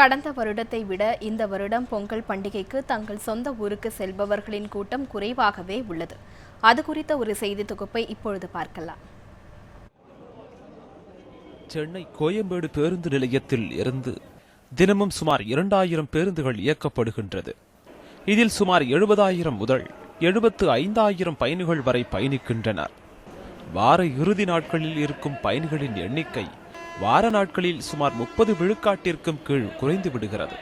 கடந்த வருடத்தை விட இந்த வருடம் பொங்கல் பண்டிகைக்கு தங்கள் சொந்த ஊருக்கு செல்பவர்களின் கூட்டம் குறைவாகவே உள்ளது. அது குறித்த ஒரு செய்தி தொகுப்பை இப்பொழுது பார்க்கலாம். சென்னை கோயம்பேடு பேருந்து நிலையத்தில் இருந்து தினமும் சுமார் இரண்டாயிரம் பேருந்துகள் இயக்கப்படுகின்றது. இதில் சுமார் எழுபதாயிரம் முதல் எழுபத்து ஐந்தாயிரம் பயணிகள் வரை பயணிக்கின்றனர். வார இறுதி நாட்களில் இருக்கும் பயணிகளின் எண்ணிக்கை வார நாட்களில் சுமார் முப்பது விழுக்காட்டிற்கும் கீழ் குறைந்து விடுகிறது.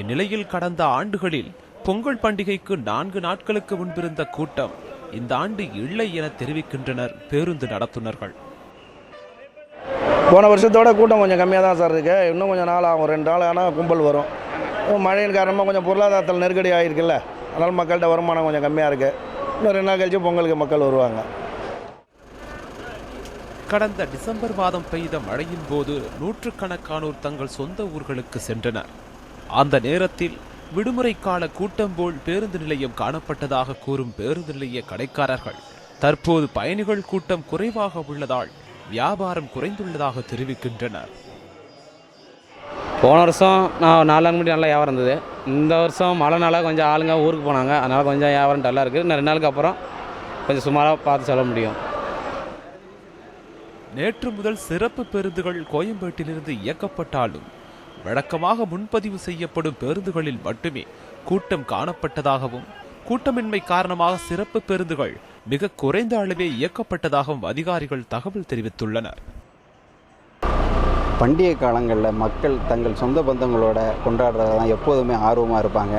இந்நிலையில் கடந்த ஆண்டுகளில் பொங்கல் பண்டிகைக்கு நான்கு நாட்களுக்கு முன்பிருந்த கூட்டம் இந்த ஆண்டு இல்லை என தெரிவிக்கின்றனர் பேருந்து நடத்துனர்கள். போன வருஷத்தோட கூட்டம் கொஞ்சம் கம்மியாக தான் சார் இருக்குது இன்னும் கொஞ்சம் நாள் ஆகும். ரெண்டு நாள் ஆனால் கும்பல் வரும். மழையின் காரணமாக கொஞ்சம் பொருளாதாரத்தில் நெருக்கடி ஆகிருக்குல்ல அதனால் மக்கள்கிட்ட வருமானம் கொஞ்சம் கம்மியாக இருக்குது இன்னும் ரெண்டு நாள் கழிச்சு பொங்கலுக்கு மக்கள் வருவாங்க. கடந்த டிசம்பர் மாதம் பெய்த மழையின் போது நூற்றுக்கணக்கானோர் தங்கள் சொந்த ஊர்களுக்கு சென்றனர். அந்த நேரத்தில் விடுமுறை கால கூட்டம் போல் பேருந்து நிலையம் காணப்பட்டதாக கூறும் பேருந்து நிலைய கடைக்காரர்கள் தற்போது பயணிகள் கூட்டம் குறைவாக உள்ளதால் வியாபாரம் குறைந்துள்ளதாக தெரிவிக்கின்றனர். போன வருஷம் நான் நாலு மணி நல்லா வியாபாரம் இருந்தது. இந்த வருஷம் மழைனால கொஞ்சம் ஆளுங்க ஊருக்கு போனாங்க. அதனால் கொஞ்சம் வியாபாரம் டல்லாக இருக்குது ரெண்டு நாளுக்கு அப்புறம் கொஞ்சம் சுமாராக பார்த்து சொல்ல முடியும். நேற்று முதல் சிறப்பு பேருந்துகள் கோயம்பேட்டிலிருந்து இயக்கப்பட்டாலும் வழக்கமாக முன்பதிவு செய்யப்படும் பேருந்துகளில் மட்டுமே கூட்டம் காணப்பட்டதாகவும் கூட்டமின்மை காரணமாக சிறப்பு பேருந்துகள் மிக குறைந்த அளவே இயக்கப்பட்டதாகவும் அதிகாரிகள் தகவல் தெரிவித்துள்ளனர். பண்டிகை காலங்களில் மக்கள் தங்கள் சொந்த பந்தங்களோட கொண்டாடுறதான் எப்போதுமே ஆர்வமாக இருப்பாங்க.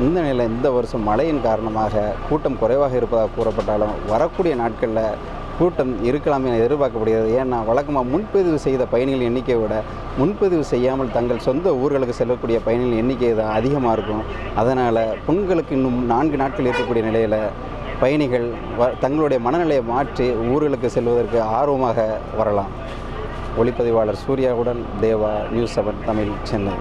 இந்த நிலையில் இந்த வருஷம் மழையின் காரணமாக கூட்டம் குறைவாக இருப்பதாக கூறப்பட்டாலும் வரக்கூடிய நாட்களில் கூட்டம் இருக்கலாம் என எதிர்பார்க்கப்படுகிறது. ஏன்னா வழக்கமாக முன்பதிவு செய்த பயணிகள் எண்ணிக்கையை விட முன்பதிவு செய்யாமல் தங்கள் சொந்த ஊர்களுக்கு செல்லக்கூடிய பயணிகள் எண்ணிக்கை தான் அதிகமாக இருக்கும். அதனால் பொங்கலுக்கு இன்னும் நான்கு நாட்கள் இருக்கக்கூடிய நிலையில் பயணிகள் வ தங்களுடைய மனநிலையை மாற்றி ஊர்களுக்கு செல்வதற்கு ஆர்வமாக வரலாம். ஒளிப்பதிவாளர் சூர்யாவுடன் Deva news seven Tamil Chennai